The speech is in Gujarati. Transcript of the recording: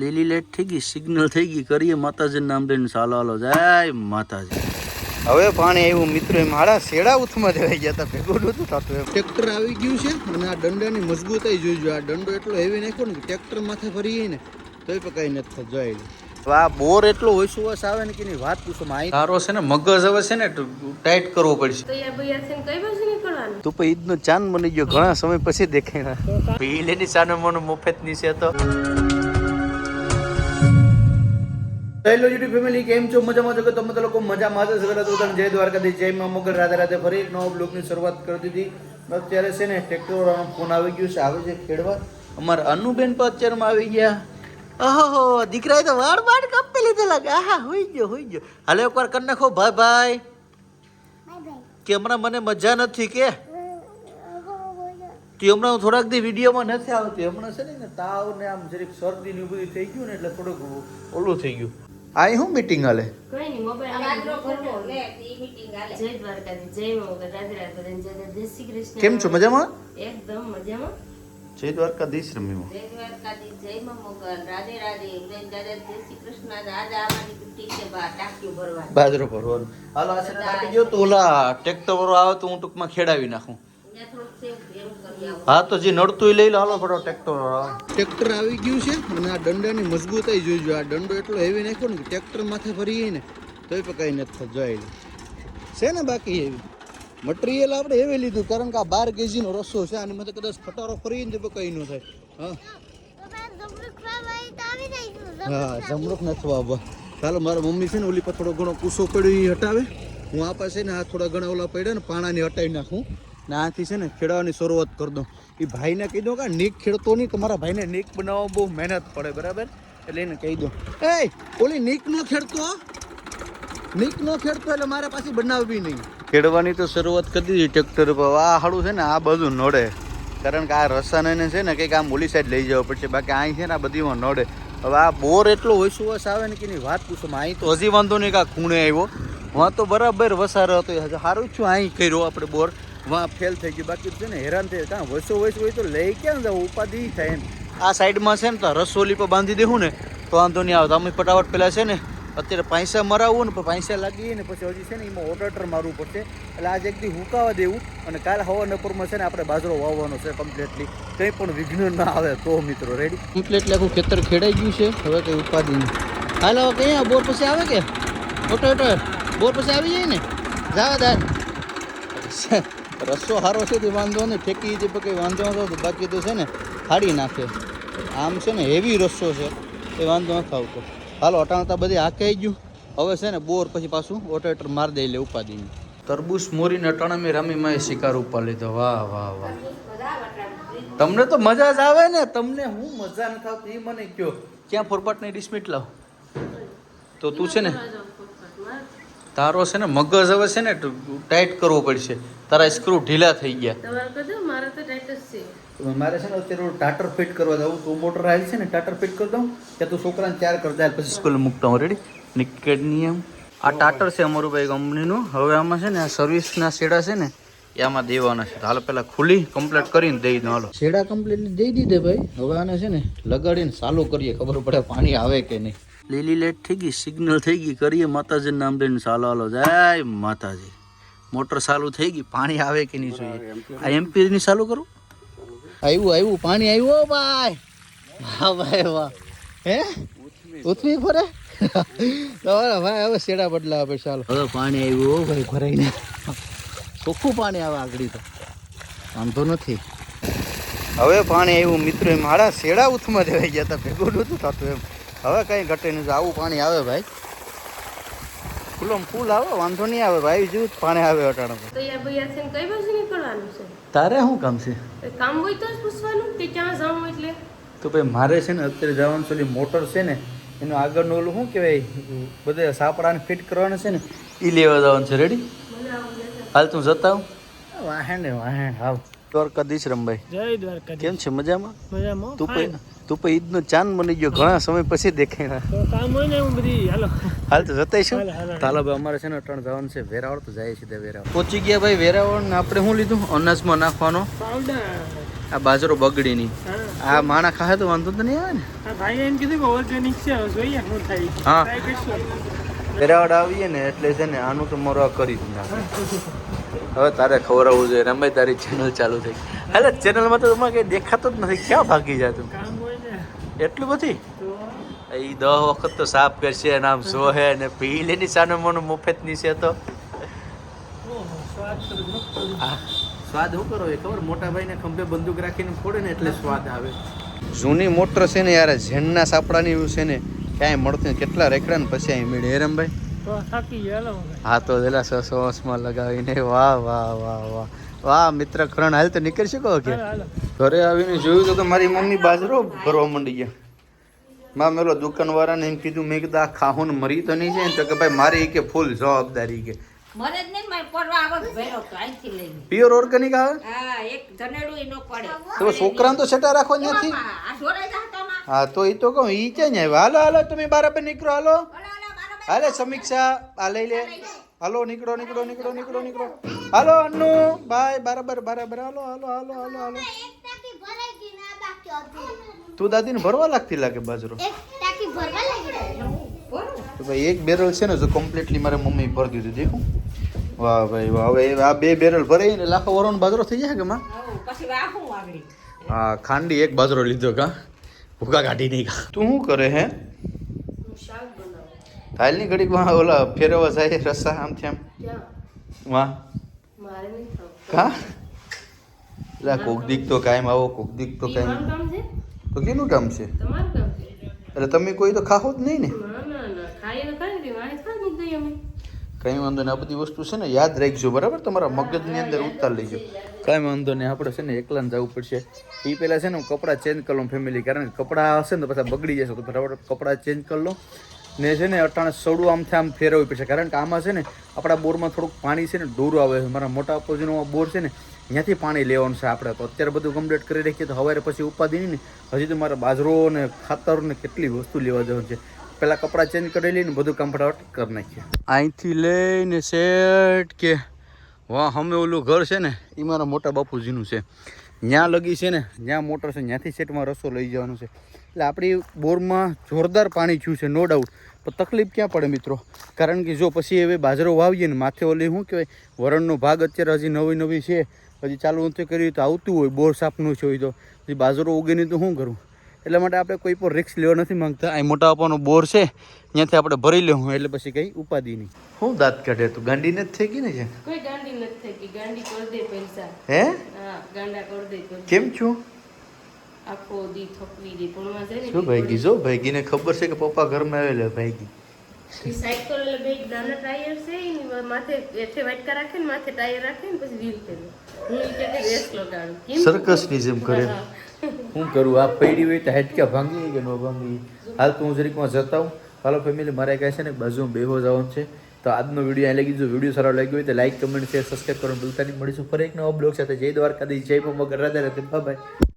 લીલી લાઈટ થઈ ગઈ સિગ્નલ થઈ ગઈ. કરીએ માતાજી નામ લઈને ચાલો હાલો. જાય માતાજી. હવે પાણી આવ્યું મિત્રો મારા શેડા ઉથમાં દેવાઈ ગયા હતા ભેગું નહોતું થતું એમ. ટ્રેક્ટર આવી ગયું છે અને આ દંડાની મજબૂતાઈ જોઈજો આ દંડો એટલો હેવી નાખ્યો ને કે ટ્રેક્ટર માથે ફરી ને તોય પણ કઈ નથી થતું. જોઈ આ બોર એટલો ઓછું વસ આવે ને કે એની વાત પૂછો માં તારો છે ને મગજ હવે છે ને ટાઈટ કરવો પડશે. થઈને કઈ બાજુ નીકળવાનું? તું પણ ઈદનો ચાંદ બની ગયો ઘણા સમય પછી દેખાય પીલેની સાનો મને મફતની છે તો. હેલો યુટ્યુબ ફેમિલી કેમ છો? મજામાં છો કે તમે લોકો મજામાં છો? સગર તો જય દ્વારકાધીશ, જય મા મોગલ. રાધે રાધે ફરી એક નવો બ્લોગની શરૂઆત કરી દીધી. અત્યારે છે ને ટ્રેક્ટરવાળાનો ફોન આવી ગયો છે, આવે છે ખેડવા. અમારા અનુબેન પણ અત્યારમાં આવી ગયા. ઓહો દીકરાએ તો વાળ વાળ કાપી લીધેલા આહા, હોઈ ગયો હોઈ ગયો. હાલે એકવાર કરી નાખો. ભાઈ ભાઈ. કે હમણાં મને મજા નથી કે. તે હમણાં થોડાક દી વિડીયોમાં નથી આવતી. હમણાં છે ને તાવ ને આમ જરીક શરદી ને એવું બધું થઈ ગયું ને એટલે થોડુંક ઓલું થઈ ગયું. આ શું મીટિંગ હાલે? કઈ નહીં મોબાઈલ કેમ છો મજામાં? એકદમ મજામાં. જય દ્વારકાધીશ રમીમાં. જય દ્વારકાધીશ જય માં મોગલ રાધે રાધે બેન દાદા જય શ્રી કૃષ્ણ આજ આવવાની છૂટી છે બા ટાંક્યું ભરવાની. બાજરો ભરવાનું. હાલો આ આપી ગયો તો ઓલા ટ્રેક્ટર વાળો આવે તો હું ટૂંકમાં ખેડાવી નાખું. હા તો જે નડતું એ લઈ લો. હાલો ફટો ટ્રેક્ટર ટ્રેક્ટર આવી ગયું છે અને આ દંડાની મજબૂતાઈ જોઈજો આ દંડો એટલો હેવી નાખ્યો ને કે ટ્રેક્ટર માથે ફરી ને તોય પણ કઈ નથી જોઈ છે ને બાકી એવી મટીરિયલ આપણે એવી લીધું કારણ કે આ બાર કેજીનો રસ્સો છે આની મતલબ કદાચ ફટારો ફરી ને તો કઈ ન થાય. હા? હા જમરૂક નથી બાબા ચાલો મારા મમ્મી છે ને ઓલી પર થોડો ઘણો કુસો પડ્યો એ હટાવે. હું આ પાસે ને આ થોડા ઘણા ઓલા પડ્યા ને પાણાની હટાવી નાખું. ને આથી છે ને ખેડવાની શરૂઆત કરી દઉં. એ ભાઈને કહી દઉં કે નીક ખેડતો નહીં તમારા ભાઈને નીક બનાવવા બહુ મહેનત પડે, બરાબર? એટલે એને કહી દો એ ઓલી નીક નો ખેડતો નીક નો ખેડતો એટલે મારે પાછી બનાવવી નહીં. ખેડવાની તો શરૂઆત કરી દીધી ટ્રેક્ટર પર આ હાડું છે ને, આ બધું નડે. કારણ કે આ રસાને છે ને કંઈક આમ ઓલી સાઈડ લઈ જવા પડશે. બાકી અહીં છે ને, આ બધીમાં નડે. હવે આ બોર એટલો વસ આવે ને કે એની વાત પૂછો. અહીં તો હજી વાંધો નહીં કે ખૂણે આવ્યો. હું તો બરાબર વસારો હતો. સારું છું અહીં કર્યો આપણે બોર. વાં ફેલ થઈ ગયું બાકી છે ને હેરાન થઈ કાં વસો વસ હોય તો લઈ ક્યાં જાવ? ઉપાધિ થાય એમ. આ સાઈડમાં છે ને તો રસોલી પર બાંધી દેવું ને, તો વાંધો નહીં આવે. તો અમે ફટાફટ પેલા છે ને, અત્યારે પૈસા મરાવવું ને પૈસા લાગીએ ને પછી હજી છે ને એમાં ઓર્ડર મારવું પડશે. એટલે આજે એક દી હુકાવા દેવું અને કાલે હવા નપરમાં છે ને આપણે બાજરો વાવવાનો છે કમ્પ્લીટલી કંઈ પણ વિઘ્ન ના આવે તો, મિત્રો રેડી કમ્પ્લીટલી આખું ખેતર ખેડાઈ ગયું છે. હવે કંઈ ઉપાધિ નહીં. હાલ હવે કઈ બોર પછી આવે કે? ઓટો ઓટો બોર પછી આવી જાય ને? જાવા દા. રસ્સો સારો છે તે વાંધો નહીં. ફેંકી જે કંઈ વાંધો નતો બાકી તો છે ને ફાડી નાખે. આમ છે ને હેવી રસ્સો છે. એ વાંધો નથી આવતો હાલો અટાણતા બધી હાકાઈ ગયું. હવે છે ને બોર પછી પાછું ઓટોએટર મારી દઈ લે ઉપાદીને તરબૂચ મોરીને અટાણા મેં એ શિકાર ઉપા લીધો. વાહ વાહ વાહ. તમને તો મજા જ આવે ને. તમને હું મજા નથી આવતી એ મને કયો. ક્યાં ફોરપાટની ડિસ્મિટ લાવ? તો તું છે ને તારો છે ને મગજ હવે છે ને ટાઈટ કરવો પડશે. તારા સ્ક્રૂ ઢીલા થઈ ગયા. મારે તો ટાઈટ જ છે. મારે છે ને અત્યારે ટાટર ફિટ કરવા જવું તો મોટર આવેલ છે ને ટાટર ફિટ કરી દઉં. કે તું છોકરાને ચાર કરતા પછી સ્કૂલ મૂકતા હું રેડી નિકેટ નિયમ આ ટાટર છે અમારું ભાઈ કંપનીનું. હવે આમાં છે ને આ સર્વિસના શેડા છે ને એ આમાં દેવાના છે. હાલ પહેલાં ખુલી કમ્પ્લીટ કરીને દઈ દો હાલો. શેડા કમ્પ્લીટ દઈ દીધે ભાઈ. હવે આને છે ને લગાડીને ચાલુ કરીએ. ખબર પડે પાણી આવે કે નહીં. લીલી લેટ થઈ ગઈ સિગ્નલ થઈ ગઈ કરીએ માતાજી નામ લઈને ચાલો હાલો. જાય માતાજી. મોટર ચાલુ થઈ ગઈ પાણી આવે કે નહીં જોઈએ? આ એમપી ની ચાલુ કરું? આવ્યું આવ્યું પાણી આવ્યું ભાઈ. વાહ ભાઈ વાહ. હે? ઉથમી ફરે? તમારા ભાઈ હવે શેડા બદલા આપે ચાલો. હવે પાણી આવ્યું હો ભાઈ ભરાઈને. ચોખ્ખું પાણી આવે આગળ તો. વાંધો નથી. હવે પાણી આવ્યું મિત્રો એમ હાડા શેડા ઉથમાં દેવાઈ ગયા હતા ભેગું નહોતું થતું એમ. હવે કઈ ઘટે નહીં. આવું પાણી આવે ભાઈ. ફૂલમ ફૂલ આવે વાંધો નહીં આવે ભાઈ. જેવું પાણી આવે અટાણે કઈ બાજુ નીકળવાનું છે? તારે શું કામ છે? કામ હોય તો જ પૂછવાનું કે ક્યાં જાઉં એટલે? તો ભાઈ મારે છે ને અત્યારે જવાનું છે મોટર છે ને એનું આગળનું ઓલું શું કહેવાય બધા સાપડાને ફિટ કરવાના છે ને એ લેવા જવાનું છે. રેડી હાલ તું જતા આવ. વાહે ને વાહે હાવ. દ્વારકાધીશ રમભાઈ. જય દ્વારકા કેમ છે? મજામાં? મજામાં. તું પણ તું પણ ઈદનો ચાંદ બની ગયો. ઘણા સમય પછી દેખાય. તો કામ હોય ને હું બધી. હાલો. હાલ તો જતાય છું હાલ, હાલ, હાલ. તાલો ભાઈ અમારે છે ને ત્રણ જવાનું છે. વેરાવળ તો જાય છે વેરાવળ. પહોંચી ગયા ભાઈ વેરાવળ ને આપણે શું લીધું? અનાજમાં નાખવાનો. આ બાજરો બગડી નહીં આ માણા ખાય તો વાંધો તો નહીં આવે ને. ભાઈ એમ કીધું કે ઓર્ગેનિક છે. જોઈએ શું થાય. હા. વેરાવળ આવીએ ને એટલે છે ને આનું તો મારું આ કરી નાખે હવે તારે ખવડાવવું જોઈએ. રમાય તારી ચેનલ ચાલુ થઈ. હાલે ચેનલમાં તો તમારે કંઈ દેખાતો જ નથી. ક્યાં ભાગી જાય તું? કામ હોય ને. એટલું બધી તો? એ દહ વખત તો સાફ કરશે અને આમ સોહે ને પી લેની સામે મોનું મફતની છે તો. ઓહો, સ્વાદ શું કરો એ ખબર? મોટા ભાઈને ખંભે બંદૂક રાખીને ફોડે ને એટલે સ્વાદ આવે. જૂની મોટર છે ને યાર ઝેનના સાપડાની એવું છે ને ક્યાંય મળતું. કેટલા રેકડા ને પછી અહીં મળે હેરમભાઈ હા તો પેલા સોસમાં લગાવીને વાહ વાહ વાહ વાહ. વાહ મિત્ર કરણ હાલ તો નીકળી શકો કે? ઘરે આવીને જોયું તો મારી મમ્મી બાજરો ભરવા માંડી ગયા. માં મેલો દુકાનવાળાને એમ કીધું મેં કીધું આ ખાહું ને મરી તો નહીં જાય ને. તો કે ભાઈ મારી કે ફૂલ જવાબદારી કે. પ્યોર ઓર્ગેનિક આવે? હા એક જનેડું ય ન પડે. તો છોકરાને તો સેટા રાખો નથી? માં. હા તો એ તો કહું ઈ છે ને હાલો હાલો તમે બરાબર નીકળો હાલો. હાલે સમીક્ષા, આ લઈ લે. હાલો, નીકળો નીકળો નીકળો નીકળો નીકળો. હાલો, અન્નુ, બાય, બરાબર બરાબર. હાલો હાલો હાલો હાલો હાલો. તું દાદીને ભરવા લાગતી લાગે બાજરો? ભાઈ, એક બેરલ છે ને, જો કમ્પ્લીટલી મારે મમ્મી ભરી દીધું, દેખું. વાહ, ભાઈ, વાહ. હવે આ બે બેરલ ભરાઈ ને, લાખો વરોનો બાજરો થઈ જાય કે માં? હા, ખાંડી એક બાજરો લીધો કા. ભૂકા કાઢી નહીં કા તું શું કરે હે? હાલની ઘડીક વાહ ઓલા ફેરવા જાય રસ્સા આમ ક્યાં? વાહ. મારે નહીં કા? લા કોક દીક તો કાયમ આવો કોક દીક તો કાયમ. તો કેનું કામ છે? તમારું કામ છે? એટલે તમે કોઈ તો ખાહો જ નહીં ને. કઈ વાંધો નહીં આ બધી વસ્તુ છે ને યાદ રાખજો બરાબર? તમારા મગજની અંદર ઉતાર લેજો. કાંઈ વાંધો નહીં આપણે છે ને એકલા જવું પડશે. એ પહેલાં છે ને હું કપડાં ચેન્જ કરી લઉં ફેમિલી કારણ કે કપડાં હશે ને પછી બગડી જશે તો બરાબર કપડાં ચેન્જ કરી લઉં. ને છે ને અટાણે સડું આમથી આમ ફેરવવી પડશે. કારણ કે આમાં છે ને આપણા બોરમાં થોડુંક પાણી છે ને ડોરું આવે છે. મારા મોટા અપોજીનો બોર છે ને, ત્યાંથી પાણી લેવાનું છે આપણે. તો અત્યારે બધું કમ્પ્લીટ કરી રાખીએ તો સવારે પછી ઉપાધિ ને હજી તો મારે બાજરો ને ખાતર ને કેટલી વસ્તુ લેવા જવાનું છે. પહેલાં કપડાં ચેન્જ કરી લઈને બધું કામ ફટાફટ કરી નાખીએ. અહીંથી લઈને સેટ કે, વાહ અમે ઓલું ઘર છે ને એ મારા મોટા બાપુજીનું છે. ત્યાં લગી છે ને જ્યાં મોટર છે ત્યાંથી સેટમાં રસો લઈ જવાનો છે. એટલે આપણી બોરમાં જોરદાર પાણી થયું છે નો ડાઉટ પણ તકલીફ ક્યાં પડે મિત્રો? કારણ કે જો પછી હવે બાજરો વાવીએ ને માથે ઓલી શું કહેવાય, વરણનો ભાગ અત્યારે હજી નવી નવી છે. હજી ચાલુ નથી કર્યું તો આવતું હોય, બોર સાફનું છે હોય તો. પછી બાજરો નહીં તો શું કરવું એટલા માટે આપણે કોઈ પણ રિક્સ લેવા નથી માંગતા. અહીં મોટા આપવાનો બોર છે ત્યાંથી આપણે ભરી લેવું એટલે પછી કંઈ ઉપાધિ નહીં. શું દાંત કાઢે તું? ગાંડી નથી થઈ ગઈ ને છે કોઈ ગાંડી નથી થઈ ગઈ. ગાંડી કરી દે પૈસા. હે? હા ગાંડા કરી દે કેમ છું? આખો દી થકવી દે. પણ માં છે ને શું ભાઈગી જો ભાઈગીને ખબર છે કે પપ્પા ઘરમાં આવેલા ભાઈગી ઈ સાયકલ એટલે બે નાના ટાયર છે એની માથે એઠે વાટકા રાખે ને માથે ટાયર રાખે ને પછી વ્હીલ ફેરવે હું કે રેસ લગાડું. કેમ સર્કસની જેમ કરે. શું કરું? આ પડી હોય તો હેટકે ભાંગી કે ન ભાંગી? હાલ તો હું જરીકમાં જતા હું હાલો ફેમિલી મારે કહે છે ને બાજુ બેહો જવાનું છે. તો આજનો વીડિયો અહીં લાગી જો. વીડિયો સારો લાગ્યો હોય તો લાઈક કમેન્ટ શેર સબસ્ક્રાઈબ કરવાનું ભૂલતા નહીં. મળીશું ફરી એક નવો બ્લોગ સાથે. જય દ્વારકાધીશ. જય મમ્મા રાધા રાધે. બાય.